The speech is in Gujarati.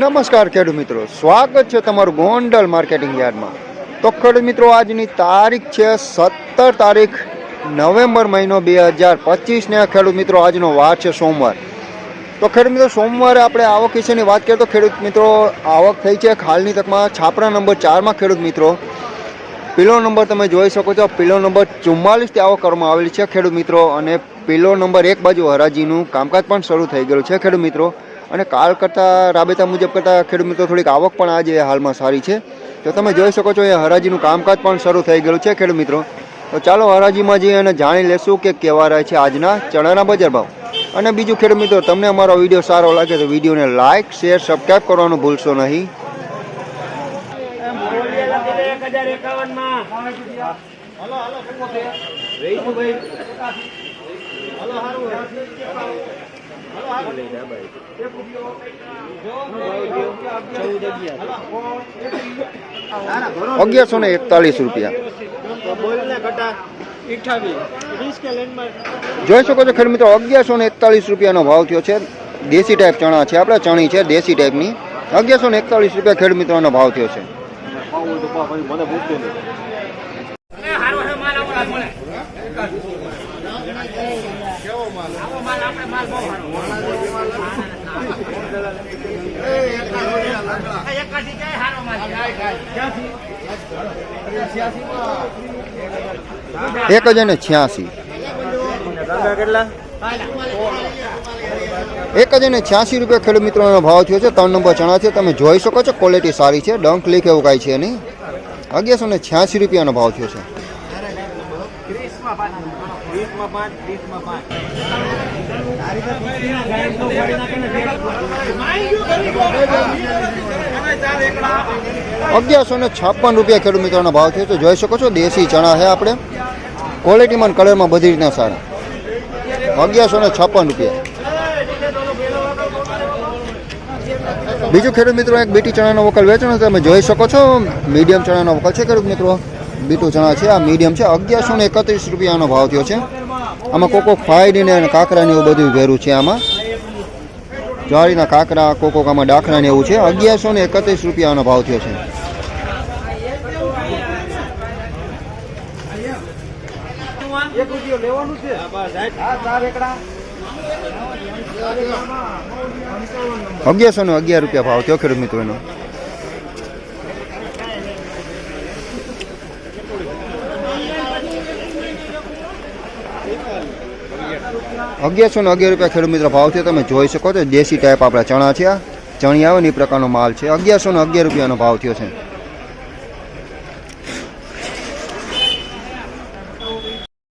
નમસ્કાર ખેડૂત મિત્રો. સ્વાગત છે તમારું ગોંડલ માર્કેટિંગ યાર્ડમાં. તો ખેડૂત મિત્રો, આજની તારીખ છે સત્તર તારીખ નવેમ્બર મહિનો બે હજાર પચીસને. ખેડૂત મિત્રો, આજનો વાર છે સોમવાર. તો ખેડૂત મિત્રો, સોમવારે આપણે આવક વિશેની વાત કરીએ તો ખેડૂત મિત્રો, આવક થઈ છે હાલની તકમાં છાપરા નંબર ચારમાં ખેડૂત મિત્રો. પિલો નંબર તમે જોઈ શકો છો, પિલો નંબર ચુમ્માલીસથી આવક કરવામાં આવેલી છે ખેડૂત મિત્રો અને પિલો નંબર એક બાજુ હરાજીનું કામકાજ પણ શરૂ થઈ ગયેલું છે ખેડૂત મિત્રો. અને કાલ કરતાં રાબેતા મુજબ કરતાં ખેડૂત મિત્રો થોડીક આવક પણ આજે હાલમાં સારી છે. તો તમે જોઈ શકો છો, એ હરાજીનું કામકાજ પણ શરૂ થઈ ગયેલું છે ખેડૂત મિત્રો. તો ચાલો હરાજીમાં જઈએ અને જાણી લેશું કે કેવા રહે છે આજના ચણાના બજાર ભાવ. અને બીજું ખેડૂત મિત્રો, તમને અમારો વીડિયો સારો લાગે તો વિડીયોને લાઇક શેર સબસ્ક્રાઈબ કરવાનું ભૂલશો નહીં. એકાવનમાં અગિયારસો ને એકતાલીસ રૂપિયા. જોઈ શકો છો ખેડૂત મિત્રો અગિયારસો ને એકતાલીસ રૂપિયાનો ભાવ થયો છે. દેશી ટાઈપ ચણા છે આપણે ચણી છે દેશી ટાઈપની. અગિયારસો ને એકતાલીસ રૂપિયા ખેડૂત મિત્રોનો ભાવ થયો છે. એક હજાર ને છ્યાસી. એક હજાર ને છ્યાસી રૂપિયા ખેડૂત મિત્રોનો ભાવ થયો છે, ત્રણ નંબર ચણા છે. તમે જોઈ શકો છો ક્વોલિટી સારી છે ડંક લીક એવું કાંઈ છે નહીં. અગિયારસો ને છ્યાસી રૂપિયાનો ભાવ થયો છે. અગિયારસો ને છપ્પન રૂપિયા ખેડૂત મિત્રોનો ભાવ થયો છે. જોઈ શકો છો દેશી ચણા છે આપણે. ક્વોલિટીમાં કલરમાં બધી રીતના સારા. અગિયારસો ને છપ્પન રૂપિયા. બીજું ખેડૂત મિત્રો એક બીટી ચણાનો વકલ વેચાણ તમે જોઈ શકો છો મીડિયમ ચણાનો વકલ છે ખેડૂત મિત્રો. બીટું ચણા છે, આ મીડિયમ છે, અગિયારસો ને એકત્રીસ રૂપિયાનો ભાવ થયો છે. આમાં કોકો ફાયડીને અને કાંકરાને એવું બધું ભેરું છે આમાં. જ્વારીના કાંકરા, કોકો આમાં ડાખરાને એવું છે, અગિયારસો ને એકત્રીસ રૂપિયાનો ભાવ થયો છે. અગિયારસો ને અગિયાર રૂપિયા ભાવ થયો ખેડૂત મિત્રોનો અગિયારસો ને અગિયાર રૂપિયા ખેડૂત મિત્ર ભાવ છે તમે જોઈ શકો છો. દેશી ટાઈપ આપણા ચણા છે. ચણી આવે ને એ પ્રકારનો માલ છે. અગિયારસો ને અગિયાર રૂપિયાનો ભાવ થયો છે.